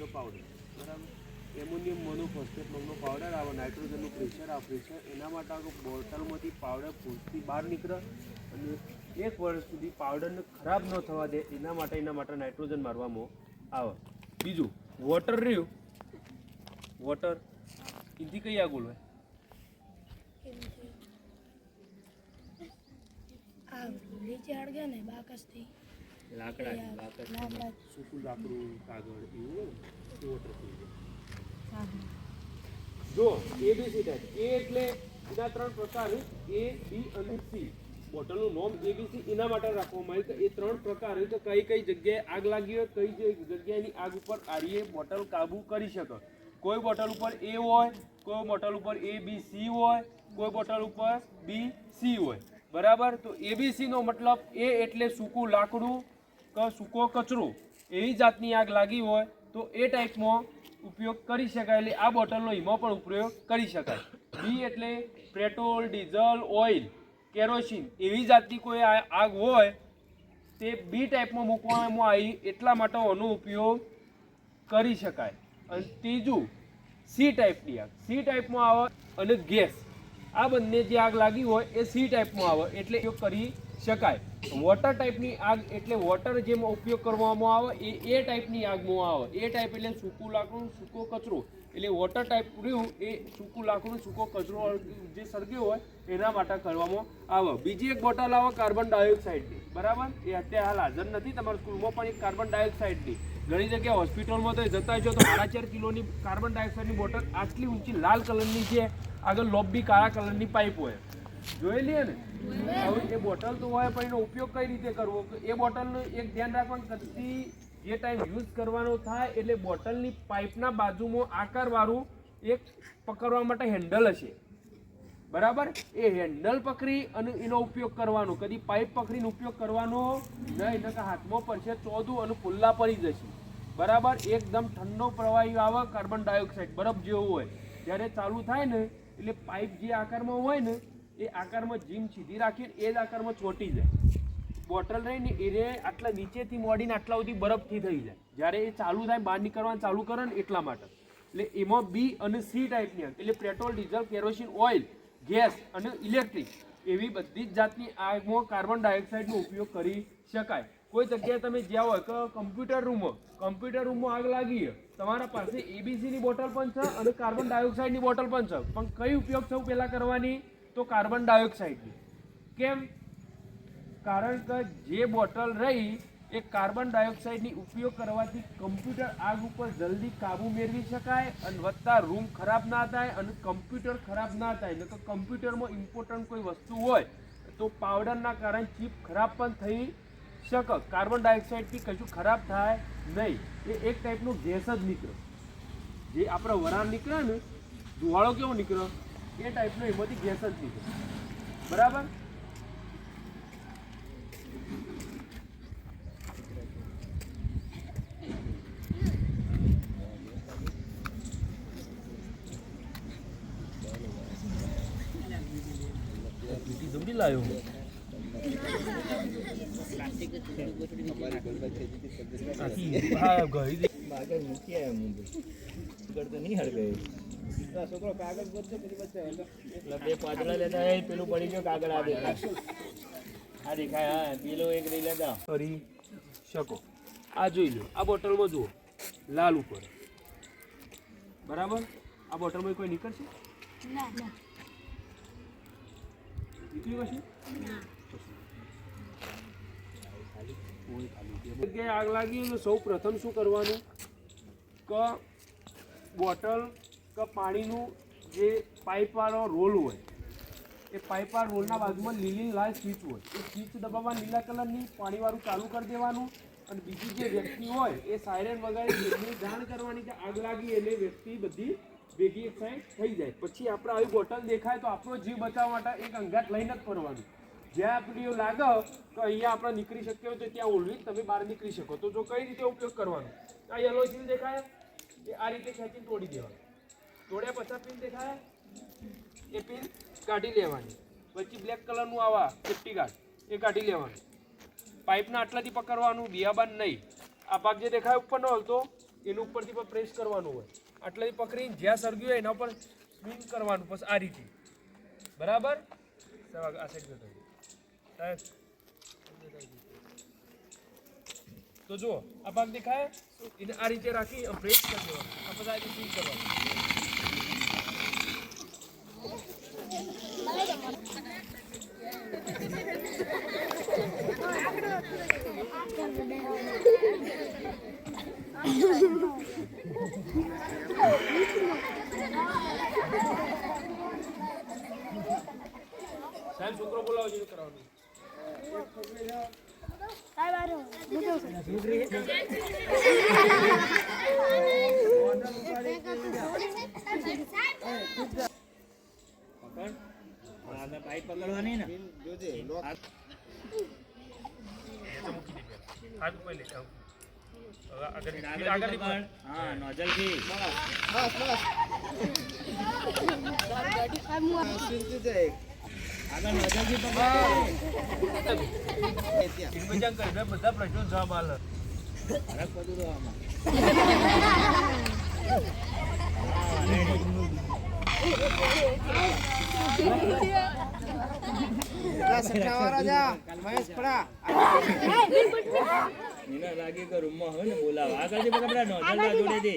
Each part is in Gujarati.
મિત્ર પાવડર બરાબર એમોનિયમ મોનોફોસ્ફેટ નામનો પાવડર આવે નાઇટ્રોજનનું પ્રેશર આ પ્રેશર એના માટે આખું બોટલમાંથી પાવડર ફૂટથી બહાર નીકળે અને એક વર્ષ સુધી પાવડરને ખરાબ ન થવા દે, એના માટે એના માટે નાઇટ્રોજન મારવામાં આવે. બીજું વોટર રહ્યું. વોટર એથી કઈ આગળ હોય? આ ભૂલી ચાડ ગયા ને બાકસથી. લાકડા એ લાકડા. સૂકું લાકડું. કાગળ એવું ને, એ વોટર થઈ જાય જો એબીસી ટાઈપ એ એટલે એના ત્રણ પ્રકાર એ બી અને સી બોટલનું નોમ એ બી સી એના માટે રાખવામાં આવ્યું કે એ ત્રણ પ્રકાર હોય તો કઈ કઈ જગ્યાએ આગ લાગી હોય કઈ જગ્યાની આગ ઉપર આરીએ બોટલ કાબુ કરી શકે. કોઈ બોટલ ઉપર એ હોય કોઈ બોટલ ઉપર એ બી સી હોય કોઈ બોટલ ઉપર બી સી હોય. બરાબર? તો એબીસીનો મતલબ એ એટલે સૂકું લાકડું કે સૂકો કચરો એવી જાતની આગ લાગી હોય તો એ ટાઈપમાં ઉપયોગ કરી શકાય એટલે આ બોટલનો એમાં પણ ઉપયોગ કરી શકાય. બી એટલે પેટ્રોલ, ડીઝલ, ઓઇલ, કેરોસીન એવી જાતની કોઈ આગ હોય તે બી ટાઈપમાં મૂકવામાં આવી એટલા માટે આનો ઉપયોગ કરી શકાય. અને ત્રીજું, સી ટાઈપની આગ. સી ટાઈપમાં આવે અને ગેસ. આ બંને જે આગ લાગી હોય એ સી ટાઈપમાં આવે એટલે ઉપયોગ કરી શકાય. વોટર ટાઈપની આગ એટલે વોટર જેમ ઉપયોગ કરવામાં આવે, એ એ ટાઈપની આગમાં આવે. એ ટાઈપ એટલે સૂકું લાકડું, સૂકો કચરો. એટલે વોટર ટાઈપ રહ્યું, એ સૂકું લાકડું, સૂકો કચરો જે સળગ્યો હોય, એના માટે કરવામાં આવે. બીજી એક બોટલ આવે કાર્બન ડાયોક્સાઇડની બરાબર? એ અત્યારે હાલ હાજર નથી. તમારા સ્કૂલમાં પણ એક કાર્બન ડાયોક્સાઇડની ઘણી જગ્યાએ હોસ્પિટલમાં તો જતા જો તો સાડા ચાર કિલોની કાર્બન ડાયોક્સાઇડની બોટલ આટલી ઊંચી લાલ કલરની છે આગળ લોબી કાળા કલરની પાઇપ હોય. જોયેલી લઈએ ને. હવે એ બોટલ તો હોય, પણ એનો ઉપયોગ કઈ રીતે કરવો? એ બોટલનું એક ધ્યાન રાખવાનું કદી જે ટાઈમ યુઝ કરવાનો થાય, એટલે બોટલની પાઇપના બાજુમાં આકારવાળું એક પકડવા માટે હેન્ડલ હશે. બરાબર? એ હેન્ડલ પકડી અને એનો ઉપયોગ કરવાનો. કદી પાઇપ પકડીને ઉપયોગ કરવાનો નહીં નકર હાથમાં પડશે ચોદું અને પુલ્લા પડી જશે. બરાબર? એકદમ ઠંડો પ્રવાહી આવે કાર્બન ડાયોક્સાઇડ બરફ જેવો હોય. જ્યારે ચાલુ થાય ને, એટલે પાઇપ જે આકારમાં હોય ને એ આકારમાં જીમ સીધી રાખીને એ જ આકારમાં ચોટી જાય. બોટલ રહીને એને આટલા નીચેથી મોડીને આટલા સુધી બરફથી થઈ જાય. જ્યારે એ ચાલુ થાય બહાર નીકળવાનું ચાલુ કરે ને એટલા માટે. એટલે એમાં બી અને સી ટાઈપની એટલે petrol, diesel, kerosene, oil, gas અને ઇલેક્ટ્રિક એવી બધી જ જાતની આગમાં કાર્બન ડાયોક્સાઇડનો ઉપયોગ કરી શકાય. કોઈ જગ્યાએ તમે જ્યાં હોય, કે કમ્પ્યુટર રૂમમાં કમ્પ્યુટર રૂમમાં આગ લાગી તમારા પાસે એબીસીની બોટલ પણ છે અને કાર્બન ડાયોક્સાઇડની બોટલ પણ છે. પણ કઈ ઉપયોગ થવું પહેલાં કરવાની? તો કાર્બન ડાયોક્સાઇડની કેમ? કારણ કે જે બોટલ રહી, એ કાર્બન ડાયોક્સાઇડની ઉપયોગ કરવાથી કમ્પ્યુટર આગ ઉપર જલ્દી કાબુ મેળવી શકાય અને વધતા રૂમ ખરાબ ના થાય અને કમ્પ્યુટર ખરાબ ના થાય. એટલે કે કમ્પ્યુટરમાં ઇમ્પોર્ટન્ટ કોઈ વસ્તુ હોય, તો પાવડરના કારણે ચીપ ખરાબ પણ થઈ શકે. કાર્બન ડાયોક્સાઇડથી કશું ખરાબ થાય નહીં. એ એક ટાઈપનો ગેસ જ નીકળે જે આપણે વરાળ નીકળે ને, ધુવાળો કેવો નીકળે એ ટાઈપનો એમાંથી ગેસ જ નીકળે બરાબર? જલ્દી લાવ્યો હા ગઈ. આગળ મૂકી આવ્યા મુંબઈ. આગળ તો નહીં હળગાય છોકરો બે પાતળા લેતા પેલું પડી ગયો કાગળ આ દેખાય આ દેખાય હા પેલો એક નહીં લેતા. ફરી શકો. આ જોઈ લો આ બોટલમાં જુઓ લાલ ઉપર. બરાબર? આ બોટલમાં કોઈ નીકળશે? નીકળી કશું આગ લાગી સૌ પ્રથમ શું કરવાનું? કે બોટલ કે પાણીનું જે પાઇપવાળો રોલ હોય, એ પાઇપવાળા રોલના બાજુમાં લીલી લાલ સ્વિચ હોય. એ સ્વિચ દબાવવા લીલા કલરની પાણીવાળું ચાલુ કરી દેવાનું અને બીજી જે વ્યક્તિ હોય, એ સાયરન વગાડી જાણ કરવાની કે આગ લાગી એટલે વ્યક્તિ બધી ભેગી એક થઈ જાય. પછી આપણે આવી બોટલ દેખાય તો આપણો જીવ બચાવવા માટે એક અંગાત લઈને જ ફરવાનું. જ્યાં આપણી લાગે તો અહીંયા આપણે નીકળી શકીએ તો ત્યાં ઓલવી તમે બહાર નીકળી શકો. તો જો કઈ રીતે ઉપયોગ કરવાનો? આ યલો સીલ દેખાય? એ આ રીતે ખેંચીને તોડી દેવાનું. તોડ્યા પછી પિન દેખાય? એ પિન કાઢી લેવાની. પછી બ્લેક કલરનું આવા સેફ્ટી ગાર્ડ એ કાઢી લેવાનું. પાઇપના આટલાથી પકડવાનું, બિયાબાન નહીં. આ ભાગ જે દેખાય ઉપરનો હલતો, એનું ઉપરથી પણ પ્રેસ કરવાનું હોય. આટલાથી પકડીને જ્યાં સળગ્યું હોય એના ઉપર સ્વિંગ કરવાનું, બસ આ રીતે. બરાબર? આ સાઈડ તો જુઓ, આ ભાગ દેખાય? એને આ રીતે રાખી પ્રેસ કરી દેવાનું. આ પછી આ રીતે સ્વિંગ કરવાનું. સાહેબ છોકરો બોલાવો જેવું કરવાનું સાહેબ આરો પકડવાની ને. હાથ ઉપર લે બધા પ્રશ્નો જવાબ આલ બધું લાગે કે રૂમમાં હોય ને બોલાવ આગળથી પકડ પેલા નોઝલ ના જોડે દે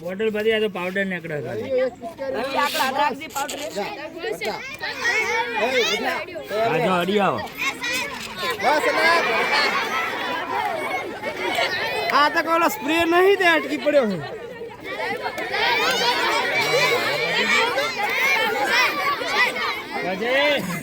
બોટલ બધી આ તો પાવડર નીકળે આ જો અડી આવો. આ તો કોલો સ્પ્રે નહીં તે અટકી પડ્યો છે. 小金